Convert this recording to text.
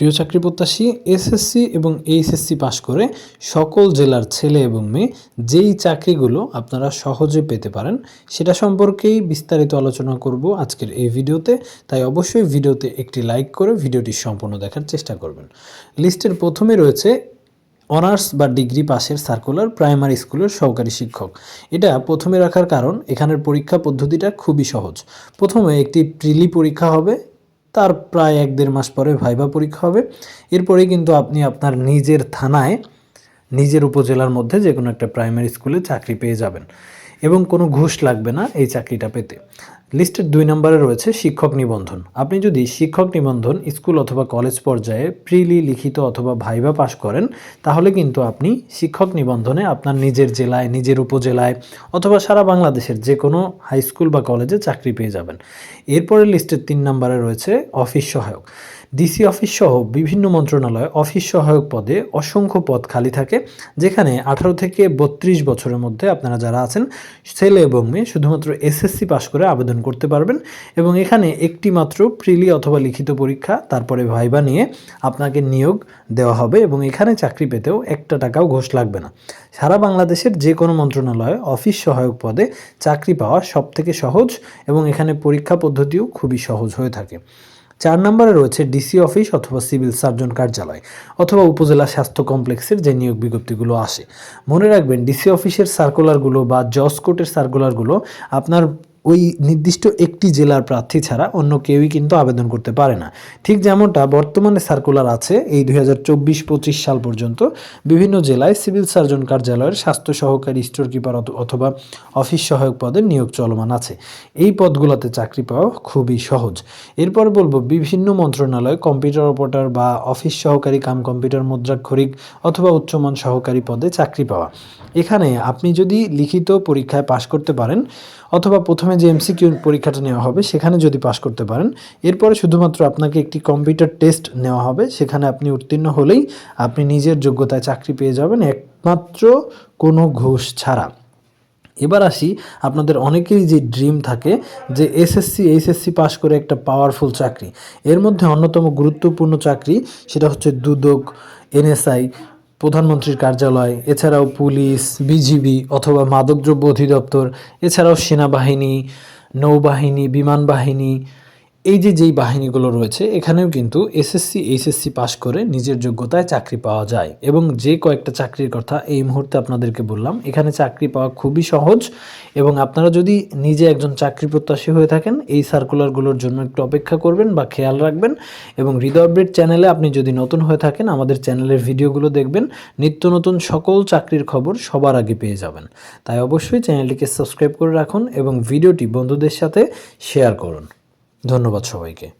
প্রিয় চাকরি প্রত্যাশী, এসএসসি এবং এইচএসসি পাশ করে সকল জেলার ছেলে এবং মেয়ে যেই চাকরিগুলো আপনারা সহজে পেতে পারেন, সেটা সম্পর্কেই বিস্তারিত আলোচনা করব আজকের এই ভিডিওতে। তাই অবশ্যই ভিডিওতে একটি লাইক করে ভিডিওটি সম্পূর্ণ দেখার চেষ্টা করবেন। লিস্টের প্রথমে রয়েছে অনার্স বা ডিগ্রি পাশের সার্কুলার প্রাইমারি স্কুলের সহকারী শিক্ষক। এটা প্রথমে রাখার কারণ, এখানের পরীক্ষা পদ্ধতিটা খুবই সহজ। প্রথমে একটি প্রিলি পরীক্ষা হবে তার প্রায় এক দেড় মাস পরে ভাইবা পরীক্ষা হবে। এরপরেই কিন্তু আপনি আপনার নিজের থানায়, নিজের উপজেলার মধ্যে যে কোনো একটা প্রাইমারি স্কুলে চাকরি পেয়ে যাবেন। এবং কোনো ঘুষ লাগবে না এই চাকরিটা পেতে। লিস্টের দুই নম্বরে রয়েছে শিক্ষক নিবন্ধন। আপনি যদি শিক্ষক নিবন্ধন স্কুল অথবা কলেজ পর্যায়ে প্রিলি, লিখিত অথবা ভাইবা পাশ করেন, তাহলে কিন্তু আপনি শিক্ষক নিবন্ধনে আপনার নিজের জেলায়, নিজের উপজেলায় অথবা সারা বাংলাদেশের যে কোনো হাই স্কুল বা কলেজে চাকরি পেয়ে যাবেন। এরপরে লিস্টের তিন নম্বরে রয়েছে অফিস সহায়ক। ডিসি অফিস সহ বিভিন্ন মন্ত্রণালয়ে অফিস সহায়ক পদে অসংখ্য পদ খালি থাকে, যেখানে আঠারো থেকে বত্রিশ বছরের মধ্যে আপনারা যারা আছেন, ছেলে এবং মেয়ে শুধুমাত্র এসএসসি পাশ করে আবেদন করতে পারবেন এবং এখানে একটি মাত্র প্রিলি অথবা লিখিত পরীক্ষা, তারপরে ভাইবা নিয়ে আপনাকে নিয়োগ দেওয়া হবে এবং এখানে চাকরি পেতেও একটা টাকাও ঘোষ লাগবে না। সারা বাংলাদেশের যে কোনো মন্ত্রণালয়ে অফিস সহায়ক পদে চাকরি পাওয়া সব থেকে সহজ এবং এখানে পরীক্ষা পদ্ধতিও খুবই সহজ হয়ে থাকে। চার নম্বরে রয়েছে ডিসি অফিস অথবা সিভিল সার্জন কার্যালয় অথবা উপজেলা স্বাস্থ্য কমপ্লেক্সের যে নিয়োগ বিজ্ঞপ্তিগুলো আসে। মনে রাখবেন, ডিসি অফিসের সার্কুলারগুলো বা জজ কোর্টের সার্কুলারগুলো আপনার ওই নির্দিষ্ট একটি জেলার প্রার্থী ছাড়া অন্য কেউই কিন্তু আবেদন করতে পারে না। ঠিক যেমনটা বর্তমানে সার্কুলার আছে, এই দুই হাজার সাল পর্যন্ত বিভিন্ন জেলায় সিভিল সার্জন কার্যালয়ের স্বাস্থ্য সহকারী স্টোর কিপার অথবা অফিস সহায়ক পদে নিয়োগ চলমান আছে। এই পদগুলোতে চাকরি পাওয়া খুবই সহজ। এরপর বলব, বিভিন্ন মন্ত্রণালয় কম্পিউটার অপারেটর বা অফিস সহকারী কাম কম্পিউটার মুদ্রাক্ষরিক অথবা উচ্চমান সহকারী পদে চাকরি পাওয়া। এখানে আপনি যদি লিখিত পরীক্ষায় পাশ করতে পারেন, অথবা প্রথমে যে এমসিকিউ পরীক্ষাটা নেওয়া হবে, সেখানে যদি পাশ করতে পারেন, এরপরে শুধুমাত্র আপনাকে একটি কম্পিউটার টেস্ট নেওয়া হবে, সেখানে আপনি উত্তীর্ণ হলেই আপনি নিজের যোগ্যতায় চাকরি পেয়ে যাবেন, একমাত্র কোনো ঘুষ ছাড়া। এবার আসি আপনাদের অনেকেরই যে ড্রিম থাকে, যে এসএসসি এইচএসসি পাশ করে একটা পাওয়ারফুল চাকরি। এর মধ্যে অন্যতম গুরুত্বপূর্ণ চাকরি, সেটা হচ্ছে দুদক এনএসআই প্রধানমন্ত্রীর কার্যালয় এছাড়াও পুলিশ বিজিবি অথবা মাদকদ্রব্য অধিদপ্তর এছাড়াও সেনাবাহিনী নৌবাহিনী বিমান বাহিনী এই যে যেই বাহিনীগুলো রয়েছে, এখানেও কিন্তু এসএসসি, এইচএসসি পাশ করে নিজের যোগ্যতায় চাকরি পাওয়া যায়। এবং যে কয়েকটা চাকরির কথা এই মুহূর্তে আপনাদেরকে বললাম, এখানে চাকরি পাওয়া খুবই সহজ। এবং আপনারা যদি নিজে একজন চাকরি প্রত্যাশী হয়ে থাকেন, এই সার্কুলারগুলোর জন্য একটু অপেক্ষা করবেন বা খেয়াল রাখবেন। এবং হৃদয় চ্যানেলে আপনি যদি নতুন হয়ে থাকেন, আমাদের চ্যানেলের ভিডিওগুলো দেখবেন। নিত্য নতুন সকল চাকরির খবর সবার আগে পেয়ে যাবেন। তাই অবশ্যই চ্যানেলটিকে সাবস্ক্রাইব করে রাখুন এবং ভিডিওটি বন্ধুদের সাথে শেয়ার করুন। ধন্যবাদ সবাইকে।